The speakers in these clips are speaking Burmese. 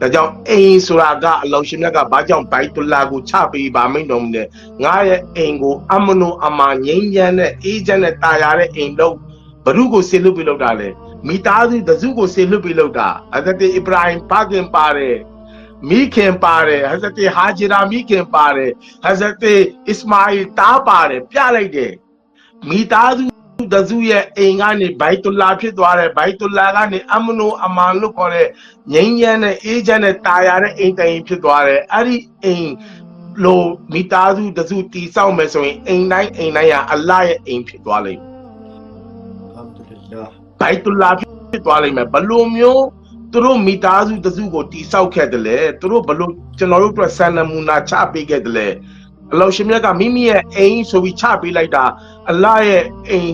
ဒါကြောင့်အိမ်ဆိုတာကအလောရှင်မြတ်ကဘာကြောင့်ဘိုက်တူလာကိုချပေးပါမိန်တော်မူလဲငါရဲ့အိမ်ကိုအမနိုအမာငိမ့်ချမ်းတဲ့အေးချမ်းတဲ့တာယာတဲ့အိမ်လို့ဘ누구ကိုဆေလွတ်ပြီးလောက်တာလဲမိသားစုတစုကိုဆေလွတ်ပြီးလောက်တာအဇတ်အစ္စရာဟင်ပါကင်ပါတယ်မိခင်ပါတယ်ဟဇတ်ဟာဂျီရာမိခင်ပါတယ်ဟဇတ်အစ္စမာအီတားပါတယ်ပြလိုက်တယ်မိသားစု တစုရဲ့အိမ်ကနေဘိုက်တူလာဖြစ်သွားတယ်ဘိုက်တူလာကနေအမနိုအမန်လို့ခေါ်တဲ့ငိမ့်ရမ်းတဲ့အေးချမ်းတဲ့တာယာတဲ့အိမ်တိုင်ဖြစ်သွားတယ်အဲ့ဒီအိမ်လို့မိသားစုတစုတီဆောက်မယ်ဆိုရင်အိမ်တိုင်းအိမ်တိုင်းကအလ္လာဟ်ရဲ့အိမ်ဖြစ်သွားလိမ့်မယ် Alhamdulillah. ဘိုက်တူလာဖြစ်သွားလိမ့်မယ်ဘလို့မျိုးသူတို့မိသားစုတစုကိုတီဆောက်ခဲ့တယ်လေသူတို့ဘလို့ကျွန်တော်တို့အတွက်စံနမူနာချပေးခဲ့တယ်လေ အလောရှင်မြတ်ကမိမိရဲ့အိမ်ဆိုပြီးချပေးလိုက်တာအလ္လာဟ်ရဲ့အိမ်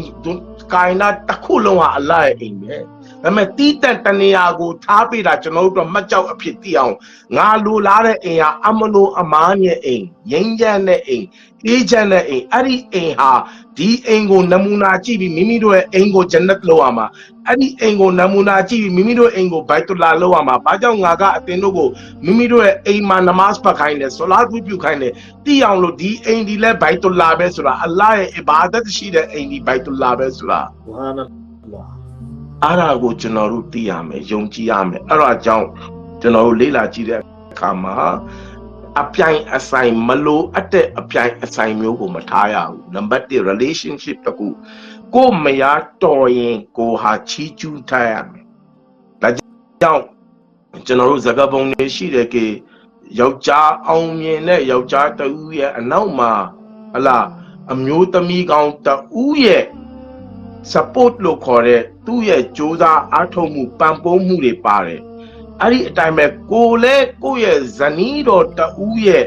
ကိုင်နာတစ်ခုလုံးဟာအလ္လာဟ်ရဲ့အိမ်ပဲ ဒါပေမဲ့တီးတန့်တနေရာကိုထားပေးတာကျွန်တော်တို့တော့မှတ်ကြောက်အဖြစ်သိအောင်ငါလိုလားတဲ့အိမ်ဟာအမနိုအမားရဲ့အိမ်ငိမ့်ချမ်းတဲ့အိမ်အေးချမ်းတဲ့အိမ်အဲ့ဒီအိမ်ဟာဒီအိမ်ကိုနမူနာကြည့်ပြီးမိမိတို့ရဲ့အိမ်ကိုဂျန်နတ်လောက်ရမှာအဲ့ဒီအိမ်ကိုနမူနာကြည့်ပြီးမိမိတို့အိမ်ကိုဘိုက်တူလာလောက်ရမှာဘာကြောင့်ငါကအတင်တို့ကိုမိမိတို့ရဲ့အိမ်မှာနမတ်ဖတ်ခိုင်းတယ်ဆလာတ်ပြုခိုင်းတယ်သိအောင်လို့ဒီအိမ်ဒီလဲဘိုက်တူလာပဲဆိုတာအလ္လာဟ်ရဲ့အဘာဒတ်ရှိတဲ့အိမ်ဒီဘိုက်တူလာပဲဆိုတာ Subhanallah. အဲ့ဒါကိုကျွန်တော်တို့သိရမယ်ယုံကြည်ရမယ်အဲ့ဒါကြောင့်ကျွန်တော်တို့လေ့လာကြည့်တဲ့အခါမှာအပြိုင်အဆိုင်မလို့အပ်တဲ့အပြိုင်အဆိုင်မျိုးကိုမထားရဘူးနံပါတ်1 relationship တကူကိုမရတော်ရင်ကိုဟာချီးကျူးထားရမယ်ဒါကြောင့်ကျွန်တော်တို့ဇကပုံတွေရှိတယ်ကေယောက်ျားအောင်မြင်တဲ့ယောက်ျားတဦးရဲ့အနောက်မှာဟလာအမျိုးသမီးကောင်တဦးရဲ့ support လို့ခေါ်တဲ့သူ့ရဲ့ကြိုးစားအားထုတ်မှုပံ့ပိုးမှုတွေပါတယ်အဲ့ဒီအတိုင်းပဲကိုလည်းကိုယ့်ရဲ့ဇနီးတော်တဦးရဲ့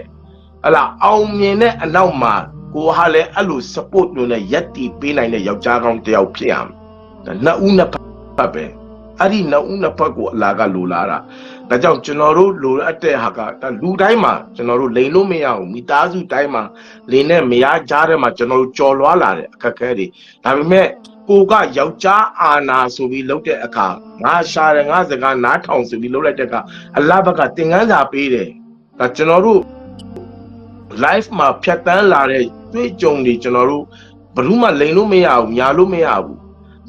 ဟလာအောင်မြင်တဲ့အနောက်မှာကိုဟာလည်းအဲ့လို support လုပ်နဲ့ယက်တီပေးနိုင်တဲ့ယောက်ျားကောင်းတစ်ယောက်ဖြစ်ရမယ်ဒါနှစ်ဦးနှစ်ဖက်ပဲအဲ့ဒီနှစ်ဦးနှစ်ဖက်ကိုအလာကလိုလာတာဒါကြောင့်ကျွန်တော်တို့လိုအပ်တဲ့ဟာကဒါလူတိုင်းမှာကျွန်တော်တို့လိန်လို့မရဘူးမိသားစုတိုင်းမှာလိန်နဲ့မရကြားတဲ့မှာကျွန်တော်တို့ကြော်လွားလာတဲ့အခက်အခဲတွေဒါပေမဲ့ ကိုကယောက်ျားအာနာဆိုပြီးလုပ်တဲ့အခါငါရှာတယ်ငါစကားနားထောင်ဆိုပြီးလုပ်လိုက်တဲ့အခါအလဘကသင်ခန်းစာပေးတယ်ဒါကျွန်တော်တို့ live မှာဖြတ်တန်းလာတဲ့တွေ့ကြုံတွေကျွန်တော်တို့ဘယ်သူမှလိန်လို့မရဘူးညာလို့မရဘူး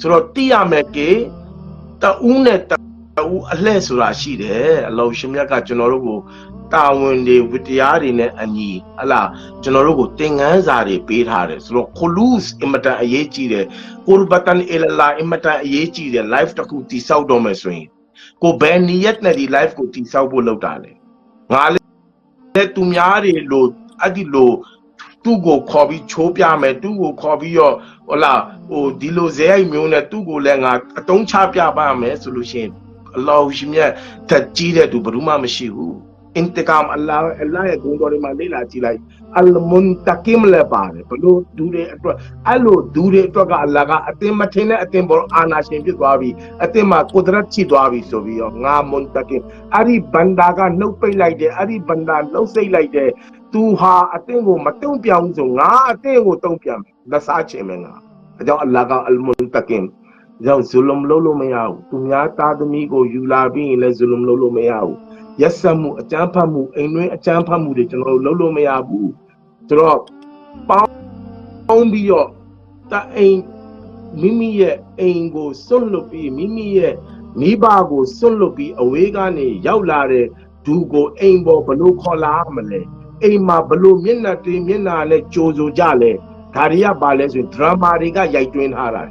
ဆိုတော့သိရမယ်ကေတဦးနဲ့တဦးအလှဲ့ဆိုတာရှိတယ်အလောရှင်မြတ်ကကျွန်တော်တို့ကို တာဝန်တွေဝတ္တရားတွေနဲ့အညီဟလာကျွန်တော်တို့ကိုသင်ခန်းစာတွေပေးထားတယ်ဆိုတော့ခလူးအင်မတန်အရေးကြီးတယ်ကိုရဘတန်အီလလာအင်မတန်အရေးကြီးတယ် live တစ်ခုတိဆောက်တော့မယ်ဆိုရင်ကိုဘယ်နီယက်နဲ့ဒီ live ကိုတိဆောက်ဖို့လုပ်တာလဲငါလည်းသူများတွေလို့အဲ့ဒီလိုသူ့ကိုခေါ်ပြီးချိုးပြမယ်သူ့ကိုခေါ်ပြီးတော့ဟိုလာဟိုဒီလိုဇဲအိမ်မျိုးနဲ့သူ့ကိုလည်းငါအတုံးချပြပါမယ်ဆိုလို့ရှိရင်အလောဟ်ရှင်မြတ်တက်ကြီးတဲ့သူဘယ်သူမှမရှိဘူး အင်တကမ်အလ္လာဟ်အလ္လာဟ်ရဲ့ဂုဏ်တော်တွေမှာလေ့လာကြည့်လိုက်အလ်မွန်တကင်လည်းပါတယ်ဘလို့ဒူတွေအတွက်အဲ့လိုဒူတွေအတွက်ကအလ္လာဟ်ကအတင်မထင်တဲ့အတင်ပေါ်အာနာရှင်ဖြစ်သွားပြီအတင်မှာကုဒရတ်ချီသွားပြီဆိုပြီးတော့ငါမွန်တကင်အဲ့ဒီဘန္တာကနှုတ်ပိတ်လိုက်တယ်အဲ့ဒီဘန္တာနှုတ်စိတ်လိုက်တယ်သူဟာအတင်ကိုမတုံ့ပြောင်းဘူးဆိုငါအတင်ကိုတုံ့ပြန်မယ်လက်စားချင်မယ်ငါအဲကြောင့်အလ္လာဟ်ကအလ်မွန်တကင်ကြောင့်ဇူလုံလုပ်လို့မရဘူးသူများသားသမီးကိုယူလာပြီးရင်လည်းဇူလုံလုပ်လို့မရဘူး ရက်ဆက်မှုအကြမ်းဖက်မှုအိမ်တွင်းအကြမ်းဖက်မှုတွေကျွန်တော်တို့လုပ်လို့မရဘူးဆိုတော့ပေါင်းပြီးတော့တအိမ်မိမိရဲ့အိမ်ကိုစွန့်လွတ်ပြီးမိမိရဲ့မိဘကိုစွန့်လွတ်ပြီးအဝေးကနေရောက်လာတဲ့ဒူကိုအိမ်ပေါ်ဘလို့ခေါ်လာမလဲအိမ်မှာဘလို့မျက်နှာတွေမျက်နှာနဲ့ကြိုဆိုကြလဲဒါတွေကပါလဲဆိုရင်ဒရမာတွေကရိုက်တွင်းထားတာ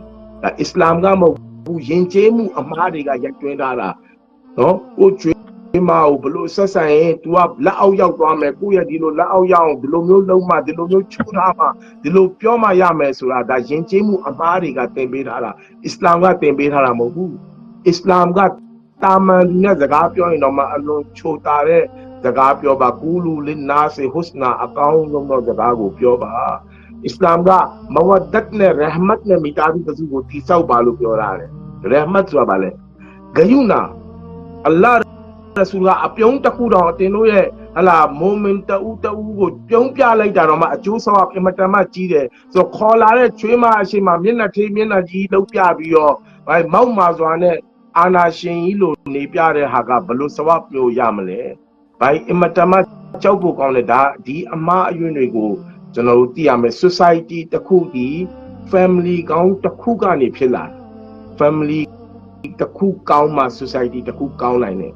ဒါအစ္စလာမ်ကမဟုတ်ဘူးယဉ်ကျေးမှုအမှားတွေကရိုက်တွင်းထားတာနော်ကိုကျွေး ဒီမှာကိုဘလို့ဆက်ဆံရင် तू ကလက်အောက်ရောက်သွားမယ်ကိုယ့်ရဲ့ဒီလိုလက်အောက်ရောက်အောင်ဒီလိုမျိုးလုံးမှဒီလိုမျိုးချူထားမှဒီလိုပြောမှရမယ်ဆိုတာဒါယဉ်ကျေးမှုအမှားတွေကသင်ပေးထားတာအစ္စလာမ်ကသင်ပေးထားတာမဟုတ်ဘူးအစ္စလာမ်ကတာမန်နဲ့စကားပြောရင်တော့မှအလွန်ချိုတာတဲ့စကားပြောပါကူလူလင်နာစေဟုစနာအကောင်းဆုံးသောစကားကိုပြောပါအစ္စလာမ်ကမဝဒတ်နဲ့ရဟမတ်နဲ့မိသားစုတစ်စုကိုတိဆောက်ပါလို့ပြောတာတယ်ရဟမတ်ဆိုတာဗာလဲဂယုနာအလ္လာဟ် ရဆူလကအပြုံးတစ်ခုတော့တင်တို့ရဲ့ဟလာမိုမင်တူတူကိုပြုံးပြလိုက်တာတော့မှအကျိုးဆောင်အင်မတန်မှကြီးတယ်ဆိုတော့ခေါ်လာတဲ့ချွေးမအရှိမမျက်နှာထေးမျက်နှာကြီးလှုပ်ပြပြီးတော့ဘာမောက်မာစွာနဲ့အာနာရှင်ကြီးလိုနေပြတဲ့ဟာကဘယ်လို့စဝပ်ပြိုရမလဲဘိုင်အင်မတမကြောက်ဖို့ကောင်းတယ်ဒါဒီအမားအယွန်းတွေကိုကျွန်တော်တို့သိရမယ် society တစ်ခုဒီ family ကောင်းတစ်ခုကနေဖြစ်လာတယ် family တစ်ခုကောင်းမှ society တစ်ခုကောင်းနိုင်တယ်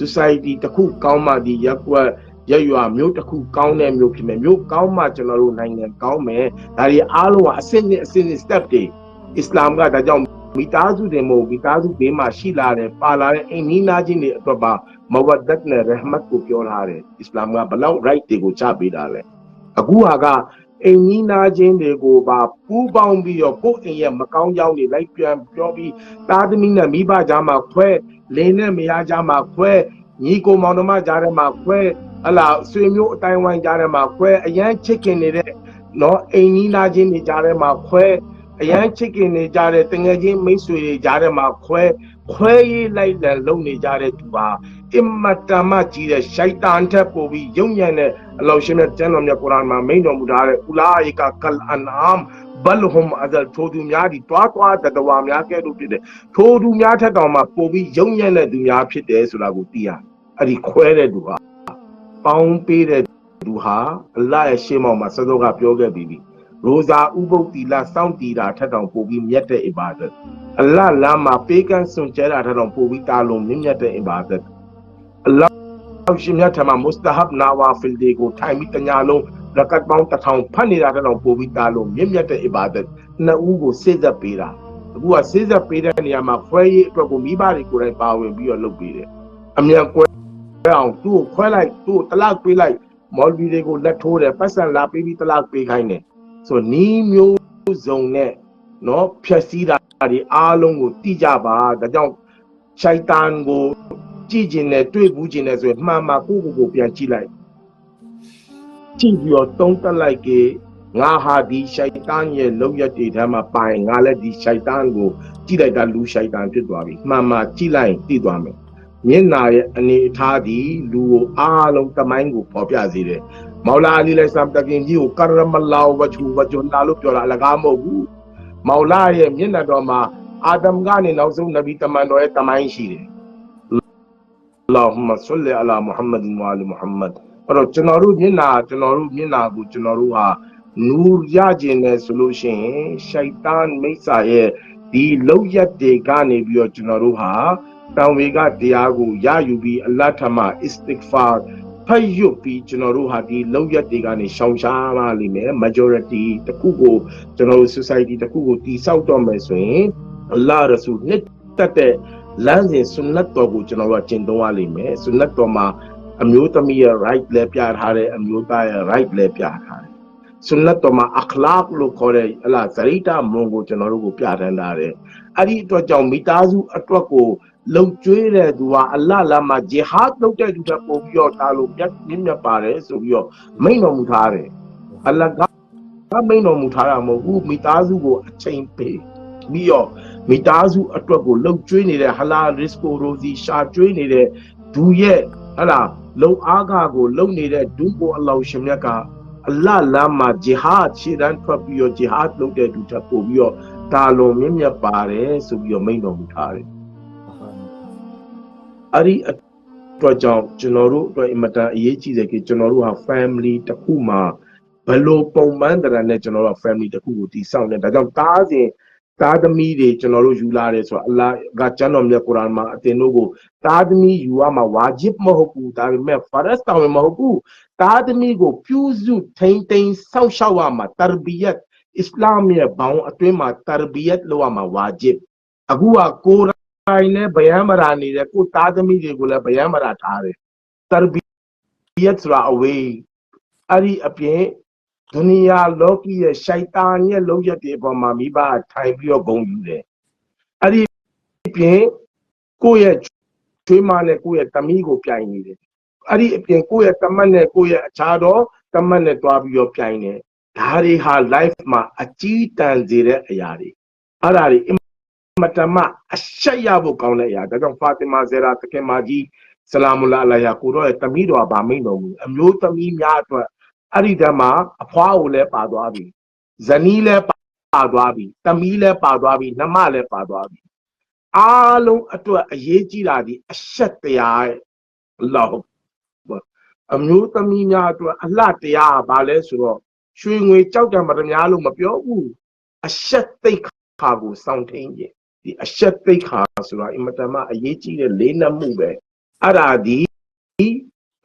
society တစ်ခုကောင်းမှဒီရက်ကွက်ရက်ရွာမျိုးတစ်ခုကောင်းတဲ့မျိုးဖြစ်မယ်မျိုးကောင်းမှကျွန်တော်တို့နိုင်ငံကောင်းမယ်ဒါတွေအားလုံးကအစစ်နဲ့အစစ်နဲ့ step တွေအစ္စလာမ်ကဒါကြောင့်မိသားစုတွေမဟုတ်မိသားစုဘေးမှာရှိလာတဲ့ပါလာတဲ့အိမ်နီးနားချင်းတွေအတွက်ပါမဝဒတ်နဲ့ရဟမတ်ကိုပြောထားတယ်အစ္စလာမ်ကဘလောက် right တွေကိုချပေးတာလဲအခုဟာက အိမ်နီးနားချင်းတွေကိုပါပူးပေါင်းပြီးတော့ကိုယ့်အိမ်ရဲ့မကောင်းကြောင်းတွေလိုက်ပြန်ပြောပြီးသားသမီးနဲ့မိဘကြားမှာခွဲလင်းနဲ့မယားကြားမှာခွဲညီကိုမောင်နှမကြားထဲမှာခွဲဟလာဆွေမျိုးအတိုင်းဝိုင်းကြားထဲမှာခွဲအရန်ချစ်ခင်နေတဲ့နော်အိမ်နီးနားချင်းတွေကြားထဲမှာခွဲအရန်ချစ်ခင်နေကြတဲ့တငယ်ချင်းမိတ်ဆွေတွေကြားထဲမှာခွဲခွဲရေးလိုက်တဲ့လုံနေကြတဲ့သူဟာ အင်မတန်မှကြီးတဲ့ရှိုက်တန်ထက်ပိုပြီးယုံညံ့တဲ့အလောရှင်မြတ်ကျမ်းတော်မြတ်ကုရ်အာန်မှာမိန့်တော်မူထားတဲ့ဥလာအီကာကလ်အန်အမ်ဘလ်ဟွမ်အဒလ်ထိုသူများဒီတွားတွားတတဝါများကဲ့သို့ဖြစ်တဲ့ထိုသူများထက်တောင်မှပိုပြီးယုံညံ့တဲ့သူများဖြစ်တယ်ဆိုတာကိုသိရအဲ့ဒီခွဲတဲ့သူဟာပေါင်းပေးတဲ့သူဟာအလ္လာဟ်ရဲ့ရှေ့မှောက်မှာစသောကပြောခဲ့ပြီးပြီရိုဇာဥပုပ်တီလာစောင့်တီတာထက်တောင်ပိုပြီးမြတ်တဲ့အီဘာဒတ်အလ္လာဟ်လာမှာပေးကမ်းစွန်ကြဲတာထက်တောင်ပိုပြီးတာလုံးမြင့်မြတ်တဲ့အီဘာဒတ် အလ္လာဟ်အောက်ရှင်မြတ်ထမမုစတဟပ်နာဝါဖီလ်ဒီကိုထိုင်ပြီးတညာလုံးရကတ်ပေါင်းတစ်ထောင်ဖတ်နေတာတဲ့တော့ပို့ပြီးတာလို့မြင့်မြတ်တဲ့အီဘာဒတ်နှစ်ဦးကိုစိတ်သက်ပေးတာအခုကစိတ်သက်ပေးတဲ့နေရာမှာခွဲရေးအတွက်ကိုမိဘတွေကိုယ်တိုင်ပါဝင်ပြီးတော့လုပ်ပေးတယ်အမြန်ကွဲအောင်သူ့ကိုခွဲလိုက်သူ့ကိုတလောက်ပေးလိုက်မော်လ်ဗီတွေကိုလက်ထိုးတယ်ပတ်စံလာပေးပြီးတလောက်ပေးခိုင်းတယ်ဆိုနီးမျိုးစုံနဲ့နော်ဖြက်စီးတာတွေအားလုံးကိုတိကြပါဒါကြောင့်ရှိုက်တန်ကို ကြည့်ကျင်တယ်တွေ့ဘူးကျင်တယ်ဆိုရင်မှန်မှကိုယ့်ကိုယ်ကိုပြန်ကြည့်လိုက်ကြည့်ပြီးတော့တုံးတက်လိုက်ကေငါဟာဒီရှိုက်တန်ရဲ့လောက်ရက်တွေထဲမှာပိုင်ငါလည်းဒီရှိုက်တန်ကိုကြည့်လိုက်တာလူရှိုက်တန်ဖြစ်သွားပြီမှန်မှကြည့်လိုက်သိသွားမယ်မျက်နာရဲ့အနေအထားဒီလူကိုအားလုံးတမိုင်းကိုပေါ်ပြစေတယ်မောလာအလီလိုက်ဆမ်တကင်ကြီးကိုကာရမလာဝချူဝဂျွန်လာလို့ပြောတာအလကားမဟုတ်ဘူးမောလာရဲ့မျက်နှာတော်မှာအာဒမ်ကနေနောက်ဆုံးနဗီတမန်တော်ရဲ့တမိုင်းရှိတယ် Allahumma salli ala Muhammadin wa ali Muhammad အဲ့တော့ကျွန်တော်တို့မျက်နာကျွန်တော်တို့မျက်နာကိုကျွန်တော်တို့ဟာနူရခြင်းနဲ့ဆိုလို့ရှိရင်ရှိုက်တန်မိစ္ဆာရဲ့ဒီလောက်ရက်တွေကနေပြီးတော့ကျွန်တော်တို့ဟာတံဝေကတရားကိုရယူပြီးအလ္လာဟ်ထမအစ္စတစ်ဖာဖတ်ရွတ်ပြီးကျွန်တော်တို့ဟာဒီလောက်ရက်တွေကနေရှောင်ရှားပါလိမ့်မယ် majority တခုကိုကျွန်တော်တို့ society တခုကိုတည်ဆောက်တော့မယ်ဆိုရင်အလ္လာဟ်ရဆူနှစ်တက်တဲ့ လမ်းစဉ်ဆွနတ်တော်ကိုကျွန်တော်တို့ကကျင့်သုံးရလိမ့်မယ်ဆွနတ်တော်မှာအမျိုးသမီးရဲ့ right လဲပြထားတယ်အမျိုးသားရဲ့ right လဲပြထားတယ်ဆွနတ်တော်မှာအခလာကလို့ခေါ်တဲ့ဟလာဇရိတာမွန်ကိုကျွန်တော်တို့ကိုပြထန်းထားတယ်အဲ့ဒီအတွက်ကြောင့်မိသားစုအတွက်ကိုလုံကျွေးတဲ့သူဟာအလ္လာဟ်လာမှာဂျီဟာဒ်လုပ်တဲ့သူကပို့ပြီးတော့တာလို့မြတ်မြင့်မြတ်ပါတယ်ဆိုပြီးတော့မိန့်တော်မူထားတယ်အလ္လာဟ်ကမိန့်တော်မူထားတာမဟုတ်ဘူးမိသားစုကိုအချိန်ပေးပြီးတော့ မိသားစုအတွက်ကိုလှုပ်ကျွေးနေတဲ့ဟလာရစ်ကိုရိုစီရှာကျွေးနေတဲ့ဒူရဲ့ဟလာလုံအားကားကိုလုံနေတဲ့ဒူကိုအလောရှင်မြတ်ကအလ္လာဟ်လာမှာဂျီဟာဒ်ရှေ့တန်းထွက်ပြီးတော့ဂျီဟာဒ်လုပ်တဲ့သူတက်ပို့ပြီးတော့တာလွန်မြင့်မြတ်ပါတယ်ဆိုပြီးတော့မိန့်တော်မူထားတယ်အဲ့ဒီအတွက်ကြောင့်ကျွန်တော်တို့အတွက်အင်မတန်အရေးကြီးတယ်ကကျွန်တော်တို့ဟာ family တစ်ခုမှာဘယ်လိုပုံမှန်တရနဲ့ကျွန်တော်တို့က family တစ်ခုကိုတည်ဆောက်နေဒါကြောင့်တားစဉ် သားသမီးတွေကျွန်တော်တို့ယူလာတယ်ဆိုတော့အလ္လာဟ်ကကျမ်းတော်မြတ်ကုရ်အာန်မှာအသင်တို့ကိုသားသမီးယူရမှာဝါဂျစ်မဟုတ်ဘူးဒါပေမဲ့ဖရတ်တောင်းမဟုတ်ဘူးသားသမီးကိုပြုစုထိန်ထိန်ဆောက်ရှောက်ရမှာတာဘီယတ်အစ္စလာမ်ရဲ့ဘောင်အတွင်းမှာတာဘီယတ်လုပ်ရမှာဝါဂျစ်အခုကကိုယ်တိုင်နဲ့ဗျမ်းမရာနေတယ်ကိုသားသမီးတွေကိုလည်းဗျမ်းမရာထားတယ်တာဘီယတ်ဆိုတာအဝေးအဲ့ဒီအပြင် ဒုနီယာလောကီရဲ့ရှိုက်တာရဲ့လုံးရက်တွေအပေါ်မှာမိဘထိုင်ပြီးတော့ဂုံယူတယ်။အဲ့ဒီပြင်ကိုယ့်ရဲ့ချွေးမနဲ့ကိုယ့်ရဲ့သမီးကိုပြိုင်နေတယ်။အဲ့ဒီအပြင်ကိုယ့်ရဲ့တမတ်နဲ့ကိုယ့်ရဲ့အခြားသောတမတ်နဲ့တွားပြီးတော့ပြိုင်တယ်။ဒါတွေဟာ life မှာအကြီးတန်းစေတဲ့အရာတွေ။အဲ့ဒါတွေအမတမအရှက်ရဖို့ကောင်းတဲ့အရာ။ဒါကြောင့်ဖာတီမာဇေရာတခင်မကြီးဆလာမူလာအလိုင်ယာကိုတော့တမီးတော်ဗာမိန်တော်မူအမျိုးသမီးများအတွက် အဲ့ဒီတည်းမှာအဖွားကိုလည်းပါသွားပြီဇနီးလည်းပါသွားပြီသမီးလည်းပါသွားပြီနှမလည်းပါသွားပြီအားလုံးအတွက်အရေးကြီးတာဒီအဆက်တရားရဲ့အလောဟ်အမျိုးသမီးများအတွက်အလှတရားကဘာလဲဆိုတော့ရွှေငွေကြောက်ကြံပါများလို့မပြောဘူးအဆက်သိက္ခာကိုစောင့်ထိန်ခြင်းဒီအဆက်သိက္ခာဆိုတာအင်မတန်မှအရေးကြီးတဲ့လေးနက်မှုပဲအဲ့ဒါဒီ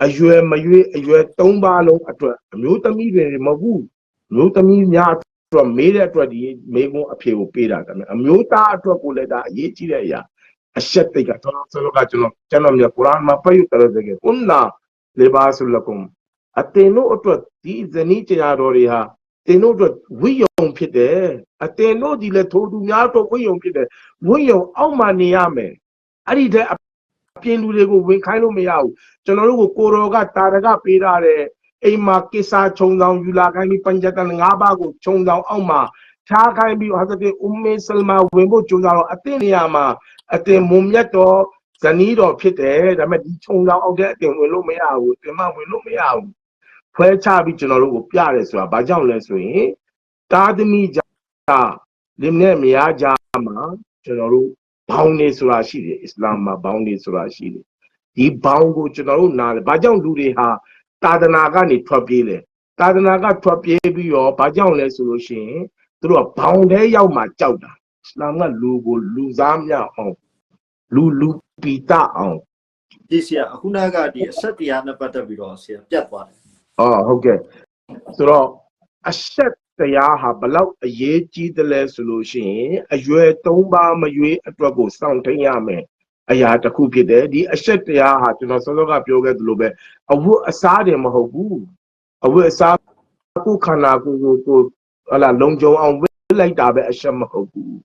အရွယ်မရွေးအရွယ်၃ပါးလုံးအတွက်အမျိုးသမီးတွေမဟုတ်ဘူးအမျိုးသမီးများအတွက်မေးတဲ့အတွက်ဒီမေးခွန်းအဖြေကိုပေးတာကမယ်အမျိုးသားအတွက်ကိုလည်းဒါအရေးကြီးတဲ့အရာအဆက်သိက္ခာကျွန်တော်ဆိုတော့ကကျွန်တော်ကျွန်တော်မြတ်ကုရ်အာန်မှာပြည့်တယ်တဲ့ကကုနာလေဘာဆုလကုမ်အတင်တို့အတွက်ဒီဇနီးတရားတော်တွေဟာတင်တို့အတွက်ဝိယုံဖြစ်တယ်အတင်တို့ဒီလည်းထိုသူများအတွက်ဝိယုံဖြစ်တယ်ဝိယုံအောက်မှာနေရမယ်အဲ့ဒီတဲ့အ ပြင်လူတွေကိုဝင်ခိုင်းလို့မရဘူးကျွန်တော်တို့ကိုကိုတော်ကတာရကပေးထားတဲ့အိမ်မှာကိစ္စခြုံဆောင်ယူလာခိုင်းပြီးပัญจတန်၅ပါးကိုခြုံဆောင်အောက်မှာထားခိုင်းပြီးဟာသတိအုမ်မေဆလမာဝင်ဖို့ကြိုးစားတော့အတင်နေရာမှာအတင်မုံမြတ်တော်ဇနီးတော်ဖြစ်တယ်ဒါပေမဲ့ဒီခြုံဆောင်အောက်တဲ့အတင်ဝင်လို့မရဘူးတင်မဝင်လို့မရဘူးဖွဲချပြီးကျွန်တော်တို့ကိုပြတယ်ဆိုတာဘာကြောင့်လဲဆိုရင်တာသမီကြလင်နဲ့မယားကြမှာကျွန်တော်တို့ ဘောင်းနေဆိုတာရှိတယ်အစ္စလာမ်မှာဘောင်းနေဆိုတာရှိတယ်ဒီဘောင်းကိုကျွန်တော်တို့နားတယ်ဘာကြောင့်လူတွေဟာသာသနာကနေထွက်ပြေးလဲသာသနာကထွက်ပြေးပြီးတော့ဘာကြောင့်လဲဆိုလို့ရှိရင်သူတို့ကဘောင်းထဲရောက်မှကြောက်တာအစ္စလာမ်ကလူကိုလူစားမြောက်အောင်လူလူပီတအောင်ဒီဆရာအခုနကဒီအဆက်တရားနဲ့ပတ်သက်ပြီးတော့ဆရာပြတ်သွားတယ်ဟောဟုတ်ကဲ့ဆိုတော့အဆက် တရားဟာဘလောက်အရေးကြီးတယ်လဲဆိုလို့ရှိရင်အရွယ်၃ပါးမရွေးအတွက်ကိုစောင့်ထိန်ရမယ်အရာတစ်ခုဖြစ်တယ်ဒီအဆက်တရားဟာကျွန်တော်စောစောကပြောခဲ့သလိုပဲအဝတ်အစားတယ်မဟုတ်ဘူးအဝတ်အစားကိုယ်ခန္ဓာကိုယ်ကိုကိုဟလာလုံခြုံအောင်ဝတ်လိုက်တာပဲအဆက်မဟုတ်ဘူး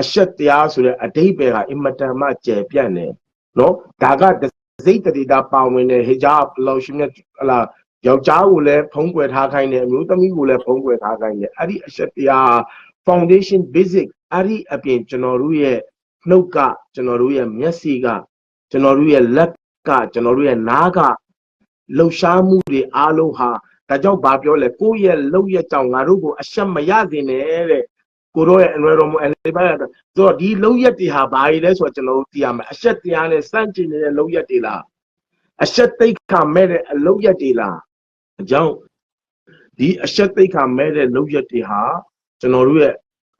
အဆက်တရားဆိုတဲ့အတိတ်ပဲကအင်မတန်မှကျယ်ပြန့်တယ်နော်ဒါကတစိတ်တတိတာပါဝင်တဲ့ဟိဂျာဘလောက်ရှိမြတ်ဟလာ ယောက်ျားကိုလည်းဖုံးကွယ်ထားခိုင်းတယ်အမျိုးသမီးကိုလည်းဖုံးကွယ်ထားခိုင်းတယ်အဲ့ဒီအချက်တရား foundation basic အဲ့ဒီအပြင်ကျွန်တော်တို့ရဲ့နှုတ်ကကျွန်တော်တို့ရဲ့မျက်စိကကျွန်တော်တို့ရဲ့လက်ကကျွန်တော်တို့ရဲ့နားကလှုပ်ရှားမှုတွေအားလုံးဟာဒါကြောင့်ဘာပြောလဲကိုယ့်ရဲ့လှုပ်ရက်ကြောင့်ငါတို့ကိုအရှက်မရစေနဲ့တဲ့ကိုတို့ရဲ့ environment အဲ့ဒီပါဆိုတော့ဒီလှုပ်ရက်တွေဟာဘာတွေလဲဆိုတော့ကျွန်တော်တို့သိရမယ်အရှက်တရားနဲ့စန့်ကျင်နေတဲ့လှုပ်ရက်တွေလားအရှက်သိက္ခာမဲ့တဲ့အလှုပ်ရက်တွေလား အကြောင်းဒီအရှက်သိက္ခာမဲ့တဲ့လှုပ်ရက်တွေဟာကျွန်တော်တို့ရဲ့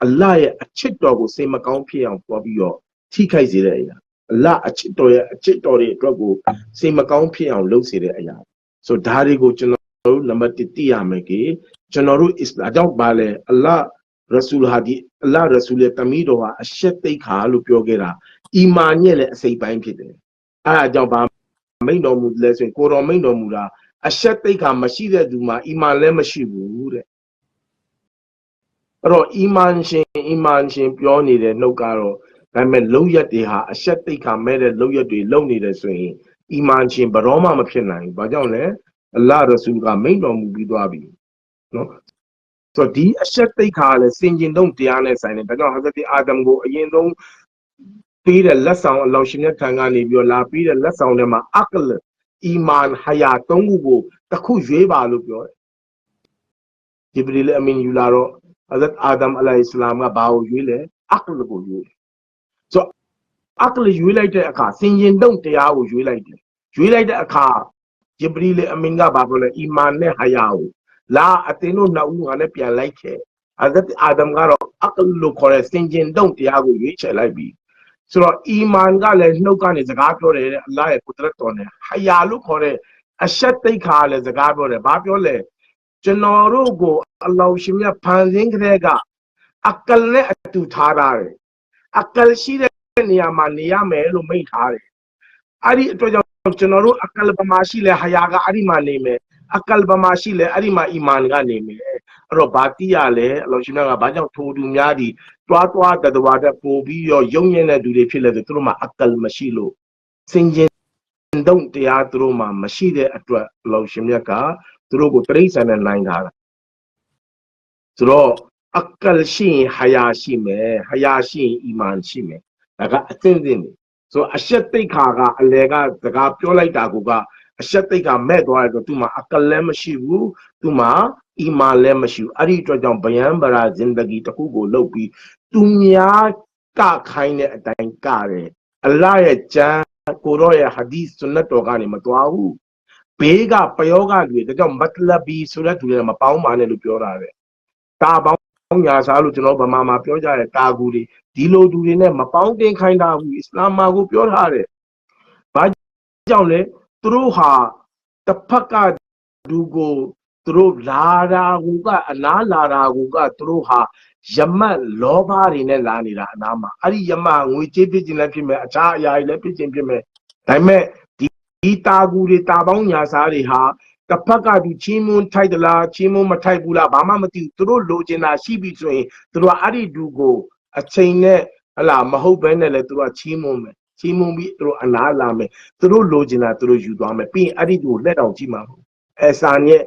အလရဲ့အချစ်တော်ကိုစိတ်မကောင်းဖြစ်အောင်ပွားပြီးတော့ထိခိုက်စေတဲ့အရာအလအချစ်တော်ရဲ့အချစ်တော်တွေအတွက်ကိုစိတ်မကောင်းဖြစ်အောင်လုပ်စေတဲ့အရာဆိုဒါတွေကိုကျွန်တော်တို့နံပါတ်1သိရမယ်ကေကျွန်တော်တို့အစ္စလာမ်အကြောင်းပါလဲအလရဆူလဟာဒီအလရဆူလရဲ့တမီးတော်ဟာအရှက်သိက္ခာလို့ပြောခဲ့တာအီမာန်ရဲ့လည်းအစိတ်ပိုင်းဖြစ်တယ်အဲအကြောင်းပါမိန်တော်မူလဲဆိုရင်ကိုတော်မိန်တော်မူတာ အရှက်သိက္ခာမရှိတဲ့သူမှာအီမန်လည်းမရှိဘူးတဲ့အဲ့တော့အီမန်ရှင်အီမန်ရှင်ပြောနေတဲ့နှုတ်ကတော့ဒါပေမဲ့လုံရက်တွေဟာအရှက်သိက္ခာမဲ့တဲ့လုံရက်တွေလုံနေတယ်ဆိုရင်အီမန်ရှင်ဘယ်တော့မှမဖြစ်နိုင်ဘူး။ဘာကြောင့်လဲအလ္လာဟ်ရဆူလ်ကမိန့်တော်မူပြီးသွားပြီ။နော်ဆိုတော့ဒီအရှက်သိက္ခာကလည်းစင်ကျင်သုံးတရားနဲ့ဆိုင်တယ်။ဒါကြောင့်ဟဇရတ်အာဒမ်ကိုအရင်ဆုံးပေးတဲ့လက်ဆောင်အလောရှင်ရဲ့ခံကနေပြီးတော့လာပြီးတဲ့လက်ဆောင်ထဲမှာအကလ အီမန်ဟယာသုံးခုကိုတစ်ခုရွေးပါလို့ပြောတယ်ဂျီဘရီလ်အမင်ယူလာတော့ဟဇရတ်အာဒမ်အလိုင်အစ္စလာမ်ကဘာကိုရွေးလဲအကလကိုရွေးတယ်ဆိုတော့အကလရွေးလိုက်တဲ့အခါစင်ရင်တုံတရားကိုရွေးလိုက်တယ်ရွေးလိုက်တဲ့အခါဂျီဘရီလ်အမင်ကဘာပြောလဲအီမန်နဲ့ဟယာကိုလာအတင်းတို့နောက်ဦးငါနဲ့ပြန်လိုက်ခဲ့ဟဇရတ်အာဒမ်ကတော့အကလလို့ခေါ်တဲ့စင်ကျင်တုံတရားကိုရွေးချယ်လိုက်ပြီး ဆိုတော့အီမန်ကလည်းနှုတ်ကနေစကားပြောတယ်တဲ့အလ္လာဟ်ရဲ့ကုဒရတ်တော်နဲ့ဟယာလို့ခေါ်တဲ့အရှက်သိက္ခာလည်းစကားပြောတယ်ဘာပြောလဲကျွန်တော်တို့ကိုအလ္လာဟ်ရှင်မြတ်ဖန်ဆင်းကြတဲ့ကအကလနဲ့အတူထားတာတယ်အကလရှိတဲ့နေရာမှာနေရမယ်လို့မိန့်ထားတယ်အဲ့ဒီအတွက်ကြောင့်ကျွန်တော်တို့အကလပမာရှိလဲဟယာကအဲ့ဒီမှာနေမယ်အကလပမာရှိလဲအဲ့ဒီမှာအီမန်ကနေမယ် အဲ့တော့ဘာတိရလဲအလ္လာဟ်ရှင်မြတ်ကဘာကြောင့်ထိုးသူများဒီတွားတွားတတဝါတဲ့ပို့ပြီးတော့ယုံညံ့တဲ့သူတွေဖြစ်လဲဆိုသူတို့မှာအကလမရှိလို့စင်ကြင်တုံတရားသူတို့မှာမရှိတဲ့အတွက်အလ္လာဟ်ရှင်မြတ်ကသူတို့ကိုတရိษံနဲ့နိုင်တာဆိုတော့အကလရှိရင်ဟယာရှိမယ်ဟယာရှိရင်အီမန်ရှိမယ်ဒါကအသင့်သင့်နေဆိုအရှက်သိက္ခာကအလေကစကားပြောလိုက်တာကအရှက်သိက္ခာမဲ့သွားတယ်ဆိုသူမှာအကလလည်းမရှိဘူး သူမှာအီမန်လည်းမရှိဘူးအဲ့ဒီအတွက်ကြောင့်ဗယံဗရာဇင်ဒဂီတစ်ခုကိုလုပ်ပြီးသူများကခိုင်းတဲ့အတိုင်းကတယ်အလ္လာဟ်ရဲ့ကျမ်းကိုရောရဲ့ဟာဒီစ်ဆွန်နတ်တော်ကနေမသွားဘူးဘေးကပယောဂတွေဒါကြောင့်မတ်လဘီဆိုတဲ့သူတွေမပေါင်းပါနဲ့လို့ပြောတာတဲ့တာပေါင်းညာစားလို့ကျွန်တော်ဗမာမှာပြောကြတဲ့တာကူတွေဒီလိုသူတွေနဲ့မပေါင်းတင်ခိုင်းတာဘူးအစ္စလာမ်မှာကိုပြောထားတယ်ဘာကြောင့်လဲသူတို့ဟာတစ်ဖက်ကလူကို သူတို့လာတာကူကအလားလာတာကူကသူတို့ဟာယမတ်လောဘတွေနဲ့လာနေတာအနာမှာအဲ့ဒီယမတ်ငွေကြေးဖြစ်ခြင်းလည်းဖြစ်မယ်အခြားအရာတွေလည်းဖြစ်ခြင်းဖြစ်မယ်ဒါပေမဲ့ဒီဒီတာကူတွေတာပေါင်းညာစားတွေဟာတစ်ဖက်ကသူချင်းမွန်းထိုက်သလားချင်းမွန်းမထိုက်ဘူးလားဘာမှမသိဘူးသူတို့လိုချင်တာရှိပြီဆိုရင်သူတို့ကအဲ့ဒီဒူကိုအချိန်နဲ့ဟလာမဟုတ်ဘဲနဲ့လည်းသူတို့ကချင်းမွန်းမယ်ချင်းမွန်းပြီးသူတို့အနာလာမယ်သူတို့လိုချင်တာသူတို့ယူသွားမယ်ပြီးရင်အဲ့ဒီဒူကိုလက်တောင်ကြည့်မှာမဟုတ်အဲဆာနဲ့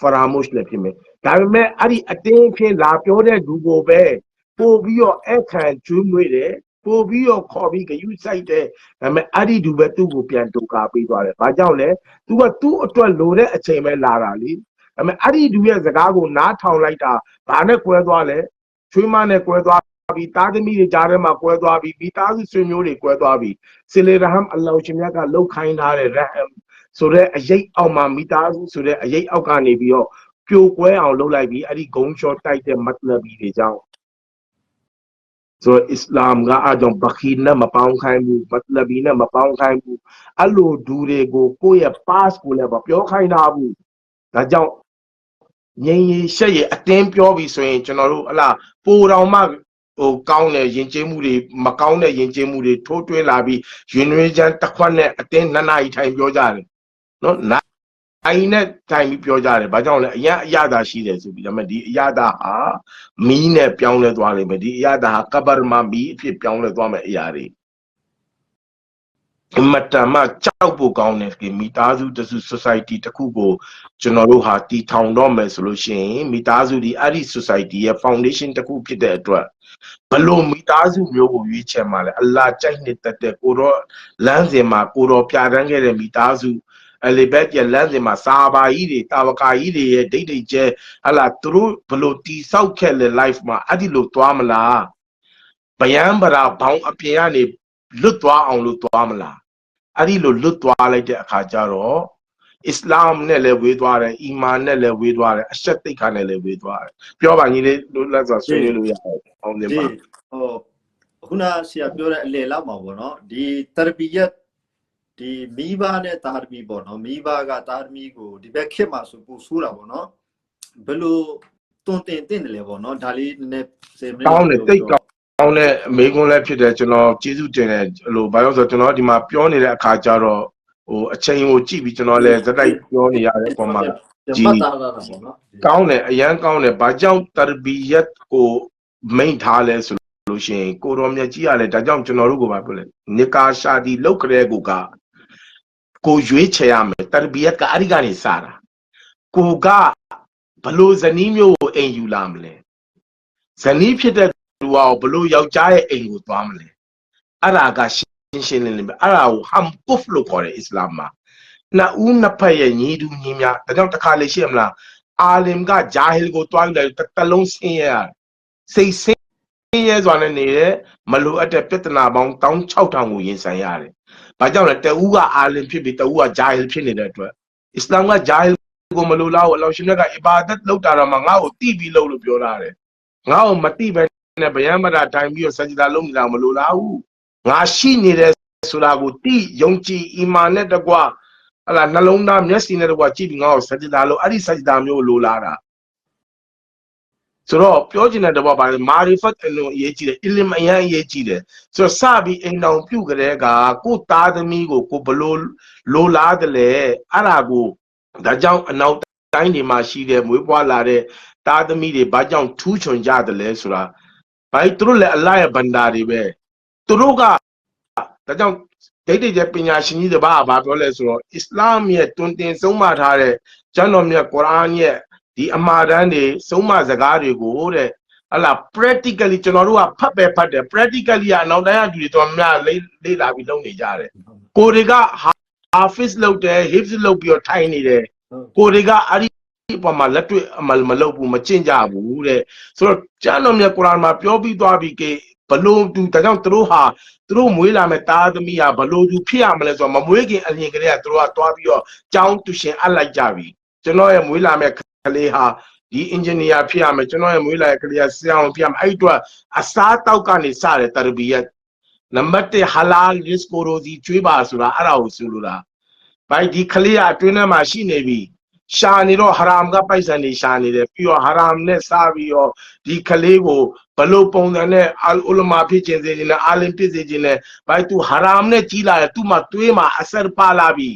ဖရာမုရှ်လည်းဖြစ်မယ်ဒါပေမဲ့အဲ့ဒီအတင်းဖြင့်လာပြောတဲ့ဒူကိုပဲပို့ပြီးတော့အခန့်ကျွေးမွေးတယ်ပို့ပြီးတော့ခေါ်ပြီးဂယုစိုက်တယ်ဒါပေမဲ့အဲ့ဒီဒူပဲသူ့ကိုပြန်တူကာပေးသွားတယ်ဘာကြောင့်လဲသူကသူ့အတွက်လိုတဲ့အချိန်ပဲလာတာလေဒါပေမဲ့အဲ့ဒီဒူရဲ့စကားကိုနားထောင်လိုက်တာဘာနဲ့ကွဲသွားလဲချွေးမနဲ့ကွဲသွားပြီးတာသမီတွေကြားထဲမှာကွဲသွားပြီးမိသားစုဆွေမျိုးတွေကွဲသွားပြီးဆီလေရဟမ်အလ္လာဟ်ရှင်မြတ်ကလှုပ်ခိုင်းထားတဲ့ရဟမ် ဆိုတဲ့အရေးအောက်မှာမိသားစုဆိုတဲ့အရေးအောက်ကနေပြီးတော့ပြိုကွဲအောင်လုပ်လိုက်ပြီးအဲ့ဒီဂုံချောတိုက်တဲ့မတ်လဘီတွေကြောင့်ဆိုတော့အစ္စလာမ်ကအကြောင်းဘခီနဲ့မပေါင်းခိုင်းဘူးမတ်လဘီနဲ့မပေါင်းခိုင်းဘူးအဲ့လိုဒူတွေကိုကိုယ့်ရဲ့ pass ကိုလည်းမပြောခိုင်းတာဘူးဒါကြောင့်ငြိမ်ရရှက်ရအတင်းပြောပြီးဆိုရင်ကျွန်တော်တို့ဟလာပိုတော်မှဟိုကောင်းတဲ့ယဉ်ကျေးမှုတွေမကောင်းတဲ့ယဉ်ကျေးမှုတွေထိုးတွင်းလာပြီးယူနွေးချမ်းတစ်ခွက်နဲ့အတင်းနှစ်နာရီထိုင်ပြောကြတယ် နော်အိုင်နဲ့တိုင်ပြီးပြောကြတယ်။ဘာကြောင့်လဲအရာအရသာရှိတယ်ဆိုပြီးဒါပေမဲ့ဒီအရသာဟာမီးနဲ့ပြောင်းလဲသွားလိမ့်မယ်ဒီအရသာဟာကဘာမှာမီးအဖြစ်ပြောင်းလဲသွားမယ်အရာတွေအမတမကြောက်ဖို့ကောင်းတယ်ဒီမိသားစုတစု society တစ်ခုကိုကျွန်တော်တို့ဟာတည်ထောင်တော့မယ်ဆိုလို့ရှိရင်မိသားစုဒီအဲ့ဒီ society ရဲ့ foundation တစ်ခုဖြစ်တဲ့အတွက်ဘလို့မိသားစုမျိုးကိုရွေးချယ်မှာလဲအလ္လာကြိုက်နေတဲ့တဲ့ကိုတော့လမ်းစဉ်မှာကိုတော့ပြတန်းခဲ့တဲ့မိသားစု အလီဘက်ရဲ့လမ်းစဉ်မှာစာဘာကြီးတွေတာဝကာကြီးတွေရဲ့ဒိတ်ဒိတ်ကျဲဟလာသူတို့ဘလို့တီဆောက်ခဲ့လေ life မှာအဲ့ဒီလိုသွားမလားဗယံပရာဘောင်းအပြင်ကနေလွတ်သွားအောင်လို့သွားမလားအဲ့ဒီလိုလွတ်သွားလိုက်တဲ့အခါကျတော့အစ္စလာမ်နဲ့လည်းဝေးသွားတယ်အီမန်နဲ့လည်းဝေးသွားတယ်အရှက်သိက္ခာနဲ့လည်းဝေးသွားတယ်ပြောပါညီလေးလို့လက်စွာဆွေးနွေးလို့ရတယ်အောင်တယ်ဒီပါဟိုခုနဆရာပြောတဲ့အလေလောက်မှာပေါ့နော်ဒီတရဘီယတ် ဒီမိဘနဲ့တာသမီပေါ့နော်မိဘကတာသမီကိုဒီဘက်ခစ်မှာဆိုပို့ဆိုးတာပေါ့နော်ဘယ်လိုတွန်တင်တင်တယ်လေပေါ့နော်ဒါလေးနည်းနည်းစေမကောင်းတယ်တိတ်ကောင်းကောင်းတဲ့အမေကွန်းလည်းဖြစ်တယ်ကျွန်တော်ကျေးဇူးတင်တယ်ဟိုဘာလို့လဲဆိုတော့ကျွန်တော်ဒီမှာပြောနေတဲ့အခါကျတော့ဟိုအချိန်ကိုကြည့်ပြီးကျွန်တော်လည်းဇက်တိုက်ပြောနေရတဲ့အပေါ်မှာဒီမှတ်သားတာပေါ့နော်ကောင်းတယ်အရန်ကောင်းတယ်ဘာကြောင့်တရဘီယတ်ကိုမိန့်ထားလဲဆိုလို့ရှိရင်ကိုတော်မြတ်ကြီးကလည်းဒါကြောင့်ကျွန်တော်တို့ကပါပြောလဲနိကာရှာဒီလောက်ကလေးကိုက ကိုရွေးချယ်ရမယ်တရဘီယတ်ကအဲ့ဒီကနေစတာကိုကဘလို့ဇနီးမျိုးကိုအိမ်ယူလာမလဲဇနီးဖြစ်တဲ့လူကဘလို့ယောက်ျားရဲ့အိမ်ကိုသွားမလဲအဲ့ဒါကရှင်းရှင်းလင်းလင်းပဲအဲ့ဒါကိုဟမ်ကုဖ်လို့ခေါ်တယ်အစ္စလာမ်မှာနှစ်ဦးနှစ်ဖက်ရဲ့ညီတူညီများဒါကြောင့်တစ်ခါလေရှိရမလားအာလင်ကဂျာဟီလ်ကိုတွားယူလိုက်တစ်လုံးဆင်းရဲရတယ်စိတ်ဆင်းရဲစွာနဲ့နေတဲ့မလိုအပ်တဲ့ပြဿနာပေါင်း16000ကိုရင်ဆိုင်ရတယ်။ ဘာကြောင့်လဲတအူးကအာလင်ဖြစ်ပြီးတအူးကဂျာဟီလ်ဖြစ်နေတဲ့အတွက်အစ္စလာမ်ကဂျာဟီလ်ကိုမလိုလားဘူးအလောင်းရှင်မြတ်ကအီဘာဒတ်လုပ်တာတော့မှငါ့ကိုတိပြီးလုပ်လို့ပြောတာတယ်ငါ့ကိုမတိပဲနဲ့ဗျံမတာတိုင်ပြီးတော့စัจတာလုပ်နေတာမလိုလားဘူးငါရှိနေတယ်ဆိုတာကိုတိယုံကြည်အီမာနဲ့တကွဟလာနှလုံးသားမျက်စိနဲ့တကွကြည့်ပြီးငါ့ကိုစัจတာလုပ်အဲ့ဒီစัจတာမျိုးလိုလားတာ ဆိုတော့ပြောချင်တဲ့တဘောပါလေမာရီဖတ်အလုံးအရေးကြီးတယ်အလင်မအရင်အရေးကြီးတယ်ဆိုတော့စပြီးအိမ်တော်ပြုတ်ကြတဲ့ကကိုသားသမီးကိုကိုဘလို့လိုလားတယ်လေအဲ့ဒါကိုဒါကြောင့်အနောက်တိုင်းတွေမှာရှိတဲ့မွေးဖွားလာတဲ့သားသမီးတွေဘာကြောင့်ထူးချွန်ကြတယ်လဲဆိုတာဘာသူတို့လည်းအလားရဲ့ဗန္တာတွေပဲသူတို့ကဒါကြောင့်ဒိတ်တိကျပညာရှင်ကြီးတွေဘာဘာပြောလဲဆိုတော့အစ္စလာမ်ရဲ့တွင်တင်ဆုံးမထားတဲ့ကျမ်းတော်မြတ်ကုရ်အာန်ရဲ့ ဒီအမှားတမ်းတွေဆုံးမစကားတွေကိုတဲ့ဟလာ practically ကျွန်တော်တို့ကဖတ်ပဲဖတ်တယ် practically ကအနောက်တိုင်းအတူတွေတော်များလေးလေးလာပြီးလုပ်နေကြတယ်ကိုတွေကဟာဖစ်လုပ်တယ် hips လုပ်ပြီးတော့ထိုင်နေတယ်ကိုတွေကအဲ့ဒီအပေါ်မှာလက်တွေ့အမမလုပ်ဘူးမကျင့်ကြဘူးတဲ့ဆိုတော့ကျမ်းတော်မြတ်ကုရ်အာန်မှာပြောပြီးသွားပြီးကေဘလို့သူဒါကြောင့်သူတို့ဟာသူတို့မွေးလာမဲ့သားသမီးဟာဘလို့သူဖြစ်ရမလဲဆိုတော့မမွေးခင်အရင်ကလေးကသူတို့ကတွားပြီးတော့ကြောင်းတူရှင်အပ်လိုက်ကြပြီကျွန်တော်ရဲ့မွေးလာမဲ့ ကလေးဟာဒီအင်ဂျင်နီယာဖြစ်ရမယ်ကျွန်တော်ရဲ့မွေးလာရဲ့ကလေးကဆရာအောင်ဖြစ်ရမယ်အဲ့ဒီအတွက်အစားတောက်ကနေစတယ်တရဘီယတ်နံပါတ်1 halal risk ကိုရိုစီကျွေးပါဆိုတာအဲ့ဒါကိုဆိုလိုတာဘိုက်ဒီကလေးကအတွင်းထဲမှာရှိနေပြီရှာနေတော့ဟရာမ်ကပိုက်ဆံနေရှာနေတယ်ပြီးတော့ဟရာမ်နဲ့စားပြီးတော့ဒီကလေးကိုဘလို့ပုံစံနဲ့အလ်ဥလမာဖြစ်ခြင်းစေခြင်းနဲ့အာလင်ဖြစ်စေခြင်းနဲ့ဘိုက်သူဟရာမ်နဲ့ကြီးလာတယ်သူ့မှာတွေးမှာအဆတ်ပါလာပြီ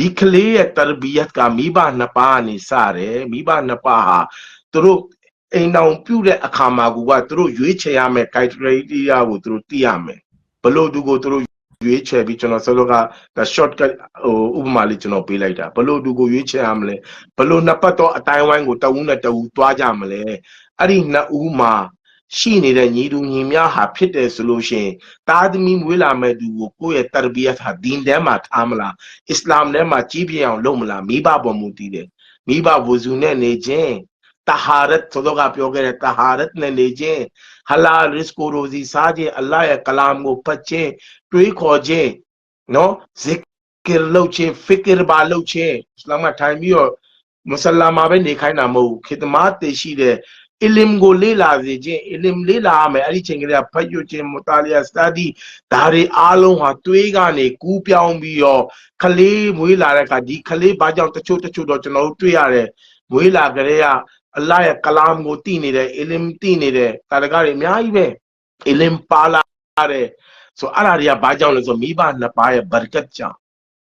ဒီကလေးရဲ့တရဘီယတ်ကမိဘနှစ်ပါးနေစတယ်မိဘနှစ်ပါးဟာသူတို့အိမ်တော်ပြုတဲ့အခါမှာကူကသူတို့ရွေးချယ်ရမယ် criteria ကိုသူတို့သိရမယ်ဘလို့သူကိုသူတို့ရွေးချယ်ပြီးကျွန်တော်ဆိုတော့က the shortcut ဟိုဥပမာလေးကျွန်တော်ပေးလိုက်တာဘလို့သူကိုရွေးချယ်ရမလဲဘလို့နှစ်ပတ်တော့အတိုင်းဝိုင်းကိုတဝူးနဲ့တဝူးသွားကြမလဲအဲ့ဒီနှစ်ဦးမှာ ရှိနေတဲ့ညီတူညီမျှဟာဖြစ်တယ်ဆိုလို့ရှိရင်တာသမီမွေးလာမဲ့သူကိုကိုယ့်ရဲ့တရဘီယတ်ဟာဒင်းထဲမှာထားမလားအစ္စလာမ်ထဲမှာကြီးပြင်းအောင်လုပ်မလားမိဘပေါ်မူတည်တယ်မိဘဝဇူနဲ့နေခြင်းတဟာရတ်ဆိုတော့ကပြောခဲ့တဲ့တဟာရတ်နဲ့နေခြင်းဟလာရစ်ကိုရိုစီစားခြင်းအလ္လာဟ်ရဲ့ကလာမ်ကိုဖတ်ခြင်းတွေးခေါ်ခြင်းနော်ဇစ်ကရလုပ်ခြင်းဖီကရဘာလုပ်ခြင်းအစ္စလာမ်ကထိုင်ပြီးတော့မဆလာမာပဲနေခိုင်းတာမဟုတ်ဘူးခေတမတ်တည်ရှိတဲ့ အီလမ်ကိုလေ့လာစေခြင်းအီလမ်လေ့လာရမယ်အဲ့ဒီချိန်ကလေးကဖတ်ရွတ်ခြင်းမူတာလီယာစတာဒီဒါတွေအားလုံးဟာတွေးကနေကူးပြောင်းပြီးတော့ခလေးမွေးလာတဲ့အခါဒီခလေးဘာကြောင့်တချို့တချို့တော့ကျွန်တော်တို့တွေ့ရတယ်မွေးလာကြတဲ့ကအလ္လာဟ်ရဲ့ကလာမ်ကိုသိနေတယ်အီလမ်သိနေတယ်တာရကတွေအများကြီးပဲအီလမ်ပါလာတယ်ဆိုအဲ့ဒါတွေကဘာကြောင့်လဲဆိုမိဘနှစ်ပါးရဲ့ဘရကတ်ကြောင့်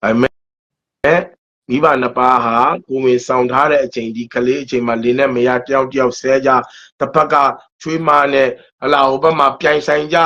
ဒါပေ မဲ့မိဘနှစ်ပါးဟာကိုယ်ဝင်ဆောင်ထားတဲ့အချိန်ဒီကလေးအချိန်မှာလင်းနဲ့မရတယောက်တယောက်ဆဲကြတစ်ဖက်ကချွေးမနဲ့ဟလာဟိုဘက်မှာပြိုင်ဆိုင်ကြ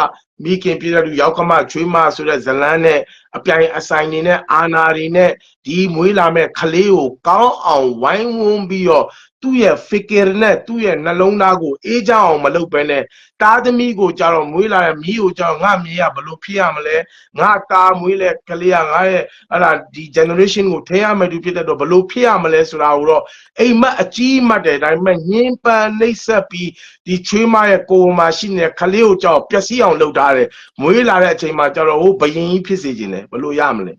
မိခင်ပြည့်တဲ့လူရောက်ကမှချွေးမဆိုတဲ့ဇလန်းနဲ့အပြိုင်အဆိုင်နေနဲ့အာနာတွေနဲ့ဒီမွေးလာမဲ့ကလေးကိုကောင်းအောင်ဝိုင်းဝန်းပြီးတော့ သူ့ရဲ့ figure နဲ့သူ့ရဲ့နှလုံးသားကိုအေးချမ်းအောင်မလုပ်ဘဲနဲ့တားသမီးကိုကြတော့မွေးလာတဲ့မိကိုကြတော့ငါမြေးရဘလို့ဖြစ်ရမလဲငါတာမွေးလဲကလေးကငါရဲ့အဲ့ဒါဒီ generation ကိုထဲရမယ်သူဖြစ်တဲ့တော့ဘလို့ဖြစ်ရမလဲဆိုတာကိုတော့အိမ်မက်အကြီးမှတ်တယ်ဒါပေမဲ့ညင်ပန်နှိပ်ဆက်ပြီးဒီချွေးမရဲ့ကိုယ်မှာရှိနေတဲ့ကလေးကိုကြောက်ပျက်စီးအောင်လုပ်ထားတယ်မွေးလာတဲ့အချိန်မှာကြတော့ဟိုဘယင်ကြီးဖြစ်စေခြင်းတယ်ဘလို့ရမလဲ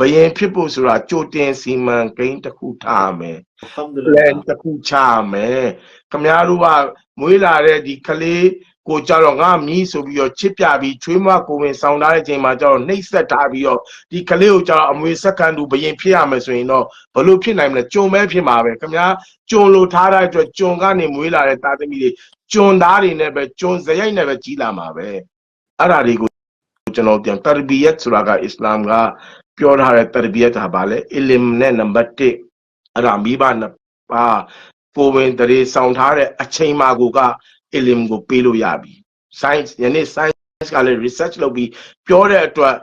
ဘယင်ဖြစ်ဖို့ဆိုတာကြိုတင်စီမံကိန်းတစ်ခုထားမယ် plan တစ်ခုချမယ်ခမများတို့ကမွေးလာတဲ့ဒီကလေးကိုကြတော့ငါမြည်ဆိုပြီးတော့ချစ်ပြပြီးချွေးမကိုဝင်ဆောင်ထားတဲ့ချိန်မှာကြတော့နှိပ်ဆက်ထားပြီးတော့ဒီကလေးကိုကြတော့အမွေစက္ကန့်တူဘယင်ဖြစ်ရမယ်ဆိုရင်တော့ဘလို့ဖြစ်နိုင်မလဲကြုံမဲဖြစ်မှာပဲခမများကြုံလို့ထားတဲ့အတွက်ကြုံကနေမွေးလာတဲ့သားသမီးတွေကြုံသားတွေနဲ့ပဲကြုံစရိုက်နဲ့ပဲကြီးလာမှာပဲအဲ့ဒါတွေကိုကျွန်တော်ပြန်တရဘီယတ်ဆိုတာကအစ္စလာမ်က ပြောထားတဲ့တရဘီယတ်ဟာဘာလဲအီလမ်နဲ့နံပါတ်1အဲ့ဒါမိဘနှစ်ပါးကိုဝင်တရေဆောင်ထားတဲ့အချိန်မှာကိုကအီလမ်ကိုပေးလို့ရပြီ science ယနေ့ science ကလည်း research လုပ်ပြီးပြောတဲ့အတွက်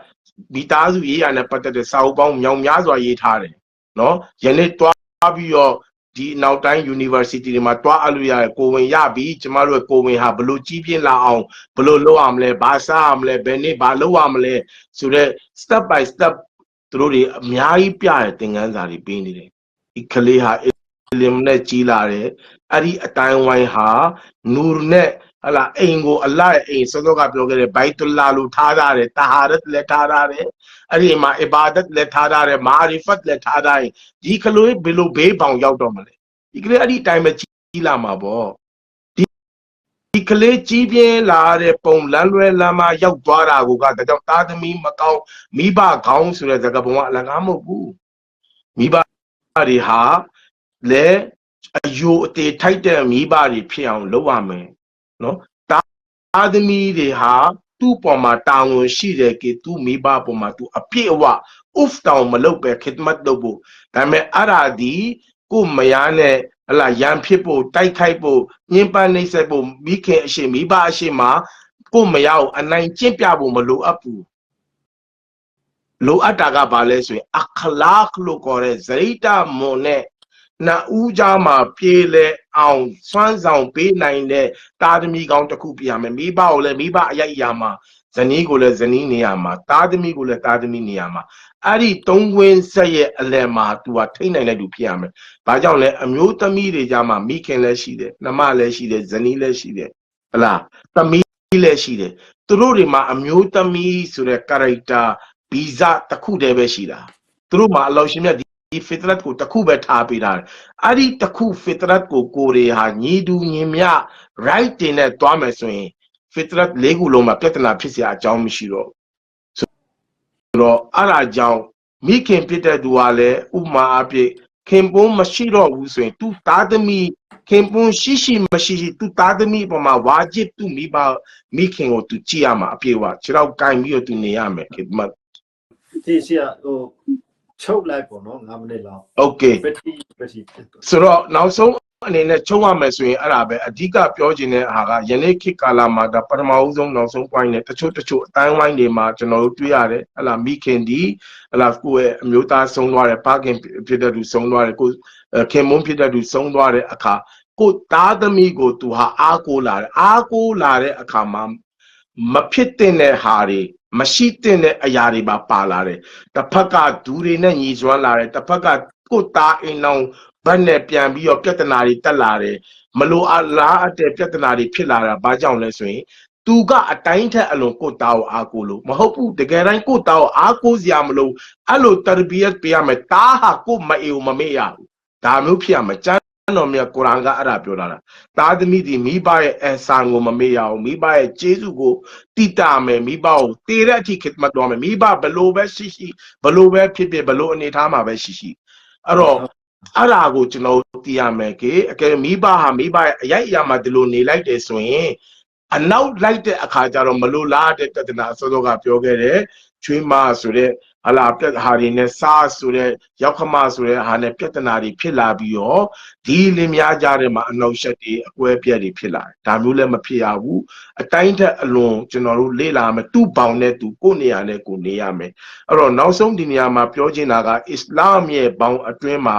မိသားစုရေးရနဲ့ပတ်သက်တဲ့စာအုပ်ပေါင်းမြောင်များစွာရေးထားတယ်နော်ယနေ့တွားပြီးတော့ဒီနောက်တိုင်း university တွေမှာတွားအပ်လို့ရတယ်ကိုဝင်ရပြီကျမတို့ရဲ့ကိုဝင်ဟာဘလို့ကြီးပြင်းလာအောင်ဘလို့လုပ်ရမလဲဘာစားရမလဲဘယ်နေ့ဘာလုပ်ရမလဲဆိုတော့ step by step သူတို့တွေအများကြီးပြတဲ့သင်ခန်းစာတွေပေးနေတယ်ဒီကလေးဟာလင်နဲ့ကြီးလာတယ်အဲ့ဒီအတိုင်းဝိုင်းဟာနူရ်နဲ့ဟလာအိမ်ကိုအလ္လာဟ်ရဲ့အိမ်စောစောကပြောခဲ့တဲ့ဘိုက်တူလာလို့ထားရတယ်တာဟာရတ်လည်းထားရတယ်အဲ့ဒီမှာအီဘာဒတ်လည်းထားရတယ်မာရီဖတ်လည်းထားရတယ်ဒီကလေးဘယ်လိုဘေးပေါင်ရောက်တော့မလဲဒီကလေးအဲ့ဒီအတိုင်းပဲကြီးလာမှာပေါ့ဒီဒီ ကလေးကြီးပြင်းလာတဲ့ပုံလမ်းလွဲလမ်းမရောက်သွားတာကိုကဒါကြောင့်သားသမီးမကောင်းမိဘကောင်းဆိုတဲ့စကားပုံကအလကားမဟုတ်ဘူးမိဘတွေဟာလဲအယိုအသေးထိုက်တဲ့မိဘတွေဖြစ်အောင်လုပ်ရမယ်နော်တာသမီတွေဟာသူ့ပေါ်မှာတာဝန်ရှိတယ်ကေသူ့မိဘပေါ်မှာသူအပြည့်အဝ off တောင်မလုပ်ပဲခစ်မတ်လုပ်ဖို့ဒါပေမဲ့အဲ့ဒါဒီကိုမယားနဲ့ ဟလာရန်ဖြစ်ဖို့တိုက်ခိုက်ဖို့ညှဉ်းပန်းနှိပ်စက်ဖို့မိခင်အရှိမိဘအရှိမှာကိုမယားကိုအနိုင်ကျင့်ပြဖို့မလိုအပ်ဘူးလိုအပ်တာကဘာလဲဆိုရင်အခလာခလို့ခေါ်တဲ့ဇရိတမွန်နဲ့နှစ်ဦးကြားမှာပြေလဲအောင်စွမ်းဆောင်ပေးနိုင်တဲ့တာသမီကောင်းတစ်ခုပြရမယ်မိဘကိုလည်းမိဘအရိုက်အရာမှာဇ နီးကိုလည်းဇနီးနေရာမှာတာသမီကိုလည်းတာသမီနေရာမှာအဲ့ဒီသုံးခွင်းဆက်ရဲ့အလယ်မှာ तू ဟာထိတ်နိုင်တဲ့သူဖြစ်ရမယ်။ဘာကြောင့်လဲအမျိုးသမီးတွေကြားမှာမိခင်လည်းရှိတယ်၊နှမလည်းရှိတယ်၊ဇနီးလည်းရှိတယ်။ဟလား။သမီးလည်းရှိတယ်သူတို့တွေမှာအမျိုးသမီးဆိုတဲ့ character ဗီဇတစ်ခုတည်းပဲရှိတာသူတို့မှာအလောရှင်မြတ်ဒီဒီ fitrat ကိုတစ်ခုပဲထားပေးတာအဲ့ဒီတစ်ခု fitrat ကိုကိုယ်တွေဟာညီတူညီမျှ right တင်နဲ့တွားမယ်ဆိုရင် fitrat လေးခုလုံးမှာပြဿနာဖြစ်เสียအကြောင်းမရှိတော့ဘူးဆိုတော့အဲ့ဒါကြောင့်မိခင်ဖြစ်တဲ့သူကလည်းဥပမာအဖြစ်ခင်ပွန်းမရှိတော့ဘူးဆိုရင်သူသားသမီးခင်ပွန်းရှိရှိမရှိရှိသူသားသမီးအပေါ်မှာဝါကြစ်သူမိဘမိခင်ကိုသူကြည့်ရမှာအပြေဝခြေတော့ကင်ပြီးတော့သူနေရမယ်ခင်မ ဒီဆရာဟိုချုပ်လိုက်ပေါ့နော်9မိနစ်လောက် Okay ပတိပတိဖြစ်သွား ဆိုတော့နောက်ဆုံး အနေနဲ့ချုပ်ရမယ်ဆိုရင်အဲ့ဒါပဲအဓိကပြောချင်တဲ့ဟာကယနေ့ခေတ်ကာလမှာဒါပထမဦးဆုံးနောက်ဆုံး point နဲ့တချို့တချို့အတိုင်းဝိုင်းတွေမှာကျွန်တော်တို့တွေ့ရတယ်ဟလာမိခင်ဒီဟလာကိုယ့်ရဲ့အမျိုးသားဆုံးသွားတယ်ပါခင်ဖြစ်တဲ့သူဆုံးသွားတယ်ကိုယ်ခင်မုန်းဖြစ်တဲ့သူဆုံးသွားတဲ့အခါကိုယ်သားသမီးကိုသူဟာအားကိုးလာတယ်အားကိုးလာတဲ့အခါမှာမဖြစ်တဲ့ဟာတွေမရှိတဲ့အရာတွေပါပါလာတယ်တစ်ဖက်ကဒူတွေနဲ့ညီစွမ်းလာတယ်တစ်ဖက်ကကိုယ်သားအိမ်အောင်ဘ က်နဲ့ပြန်ပြီးတော့ပြဿနာတွေတက်လာတယ်မလိုအပ်လားအတဲ့ပြဿနာတွေဖြစ်လာတာဘာကြောင့်လဲဆိုရင်သူကအတိုင်းထက်အလွန်ကိုယ်သားကိုအားကိုးလို့မဟုတ်ဘူးတကယ်တိုင်းကိုယ်သားကိုအားကိုးစရာမလိုအဲ့လိုတရဘီယတ်ပေးရမယ်တားဟာကိုယ်မအေကိုမမေ့ရဘူးဒါမျိုးဖြစ်ရမယ်ကျမ်းတော်မြတ်ကုရ်အာန်ကအဲ့ဒါပြောတာလားသားသမီးဒီမိဘရဲ့အဆန်ကိုမမေ့ရအောင်မိဘရဲ့ကျေးဇူးကိုတိတာမယ်မိဘကိုတည်တဲ့အထိခစ်မတော်မယ်မိဘဘလို့ပဲရှိရှိဘလို့ပဲဖြစ်ဖြစ်ဘလို့အနေထားမှာပဲရှိရှိအဲ့တော့ အဲ့ဒါကိုကျွန်တော်သိရမယ်ကေအကယ်မိဘဟာမိဘရဲ့အရိုက်အရာမှာဒီလိုနေလိုက်တယ်ဆိုရင်အနောက်လိုက်တဲ့အခါကျတော့မလို့လားတဲ့တဒနာအစောစောကပြောခဲ့တယ်ချွေးမဆိုတဲ့ ဟလာပြက်ဟာတွေနဲ့စားဆိုတဲ့ရောက်ခမဆိုတဲ့ဟာနဲ့ပြဿနာတွေဖြစ်လာပြီးတော့ဒီလင်းများကြတဲ့မှာအနောက်ရှက်တွေအကွဲပြက်တွေဖြစ်လာတယ်ဒါမျိုးလည်းမဖြစ်ရဘူးအတိုင်းထက်အလွန်ကျွန်တော်တို့လေ့လာမယ်သူ့ဘောင်နဲ့သူကိုယ့်နေရာနဲ့ကိုယ်နေရမယ်အဲ့တော့နောက်ဆုံးဒီနေရာမှာပြောချင်တာကအစ္စလာမ်ရဲ့ဘောင်အတွင်းမှာ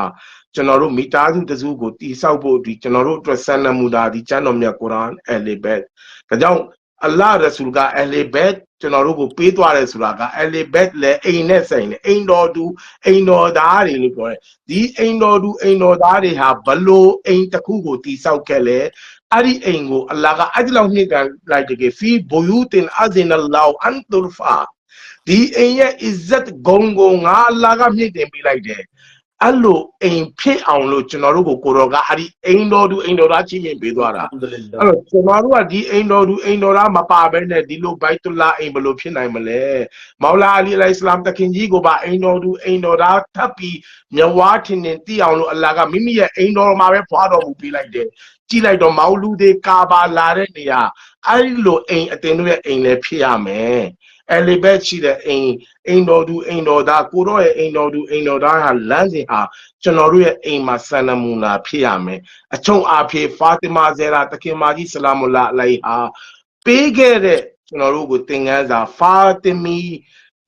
ကျွန်တော်တို့မိသားစုတစုကိုတိဆောက်ဖို့ဒီကျွန်တော်တို့အတွက်ဆန္ဒမူတာဒီကျမ်းတော်မြတ်ကုရ်အာန်အလီဘက်ဒါကြောင့်အလ္လာဟ်ရဆူလ်ကအလီဘက် ကျွန်တော်တို့ကိုပေးသွားတယ်ဆိုတာကအလီဘက်လည်းအိမ်နဲ့ဆိုင်တယ်အိမ်တော်သူအိမ်တော်သားတွေလို့ပြောတယ်ဒီအိမ်တော်သူအိမ်တော်သားတွေဟာဘလို့အိမ်တစ်ခုကိုတိဆောက်ခဲ့လဲအဲ့ဒီအိမ်ကိုအလ္လာဟ်ကအဲ့ဒီလောက်နှိမ့်ကန်လိုက်တကယ်ဖီဘူယူတင်အဇင်အလ္လာဟ်အန်တူဖာဒီအိမ်ရဲ့အစ္စတ်ဂုံကိုငါအလ္လာဟ်ကမြင့်တင်ပေးလိုက်တယ် အဲ့လိုအိမ်ဖြစ်အောင်လို့ကျွန်တော်တို့ကိုကိုတော်ကအဲ့ဒီအိမ်တော်သူအိမ်တော်သားချင်းမြင့်ပေးသွားတာအလ်ဟမ်ဒူလအဲ့လာတော့ကျွန်တော်တို့ကဒီအိမ်တော်သူအိမ်တော်သားမပါဘဲနဲ့ဒီလိုဘိုက်တူလာအိမ်ဘယ်လိုဖြစ်နိုင်မလဲမောင်လာအလီအလိုင်စလမ်တခင်ကြီးကိုပါအိမ်တော်သူအိမ်တော်သားထပ်ပြီးမြဝါထင်နေတိအောင်လို့အလ္လာဟ်ကမိမိရဲ့အိမ်တော်မှာပဲဖွာတော်မူပေးလိုက်တယ်ကြည့်လိုက်တော့မောင်လူတွေကာပါလာတဲ့နေရာအဲ့ဒီလိုအိမ်အတင်တို့ရဲ့အိမ်လည်းဖြစ်ရမယ် အဲ့လေဘက်ရှိတဲ့အိမ်အိမ်တော်သူအိမ်တော်သားကိုတော့ရဲ့အိမ်တော်သူအိမ်တော်သားဟာလမ်းစဉ်ဟာကျွန်တော်တို့ရဲ့အိမ်မှာဆန္ဒမူနာဖြစ်ရမယ်အချုံအားဖြင့်ဖာတီမာဇေရာတခင်မာကြီးဆလာမူလာအလိုင်ဟာပေးခဲ့တဲ့ကျွန်တော်တို့ကိုသင်ခန်းစာဖာတီမီ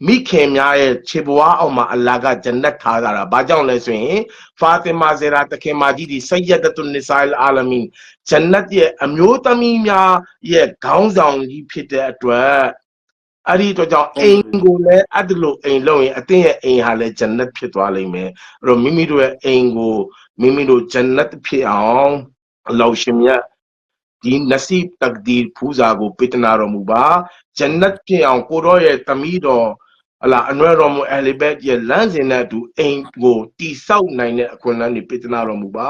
မိခင်များရဲ့ခြေပွားအောင်မှာအလ္လာဟ်ကဂျန်နတ်ထားတာဘာကြောင့်လဲဆိုရင်ဖာတီမာဇေရာတခင်မာကြီးဒီဆယဒတ်နိဆာအလ်အာလမင်ဂျန်နတ်ရဲ့အမျိုးသမီးများရဲ့ခေါင်းဆောင်ကြီးဖြစ်တဲ့အတွက် အဲ့ဒီတော့ကြောင့်အိမ်ကိုလည်းအဲ့ဒီလိုအိမ်လုံးရင်အတင်းရဲ့အိမ်ဟာလည်းဂျန်နတ်ဖြစ်သွားလိမ့်မယ်အဲ့တော့မိမိတို့ရဲ့အိမ်ကိုမိမိတို့ဂျန်နတ်ဖြစ်အောင်အလောရှင်မြတ်ဒီနစီဘ်တက်ဒီဖူဇာကိုပိတနာတော်မူပါဂျန်နတ်ဖြစ်အောင်ကိုရောရဲ့တမီးတော် အလားအနွယ်တော်မူအလီဘက်ရဲ့လမ်းစဉ်နဲ့အတူအိမ်ကိုတိဆောက်နိုင်တဲ့အခွင့်အလမ်းတွေပိတနာတော်မူပါ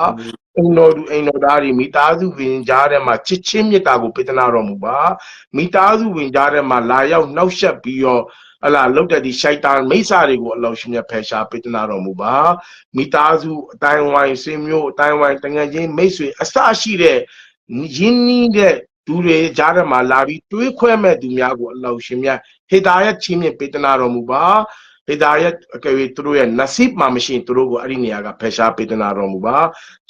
အိမ်တော်သူအိမ်တော်သားတွေမိသားစုဝင်ကြားထဲမှာချစ်ချင်းမြတ်တာကိုပိတနာတော်မူပါမိသားစုဝင်ကြားထဲမှာလာရောက်နှောက်ယှက်ပြီးတော့အလားလုတ်တဲ့ဒီရှိုက်တာမိစ္ဆာတွေကိုအလောရှင်မြတ်ဖယ်ရှားပိတနာတော်မူပါမိသားစုအတိုင်းဝိုင်းဆွေမျိုးအတိုင်းဝိုင်းတငယ်ချင်းမိတ်ဆွေအစရှိတဲ့ရင်းနှီးတဲ့ သူတွေကြားထဲမှာလာပြီးတွေးခွဲမဲ့သူများကိုအလောရှင်မြတ်ဟေဒါယတ်ချင်းမြတ်ပိတနာတော်မူပါဟေဒါယတ်အကယ်၍သူတို့ရဲ့နစီဘ်မှာမရှိရင်သူတို့ကိုအဲ့ဒီနေရာကဖယ်ရှားပိတနာတော်မူပါ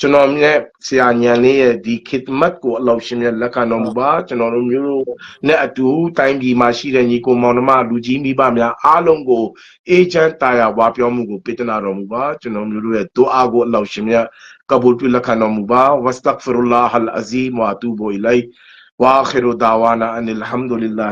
ကျွန်တော်မြတ်ဆရာညံလေးရဲ့ဒီခိဒမတ်ကိုအလောရှင်မြတ်လက်ခံတော်မူပါကျွန်တော်တို့မျိုးတို့နဲ့အတူတိုင်းပြည်မှာရှိတဲ့ညီကိုမောင်နှမလူကြီးမိဘများအားလုံးကိုအေဂျင့်တာယာဝါပြောမှုကိုပိတနာတော်မူပါကျွန်တော်မျိုးတို့ရဲ့ဒူအာကိုအလောရှင်မြတ်ကဘူလ်ပြုလက်ခံတော်မူပါဝစတဂ်ဖီရုလာဟ်အလ်အဇီမ်ဝါတူဘူအီလိုက် واخر دعوانا ان الحمد لله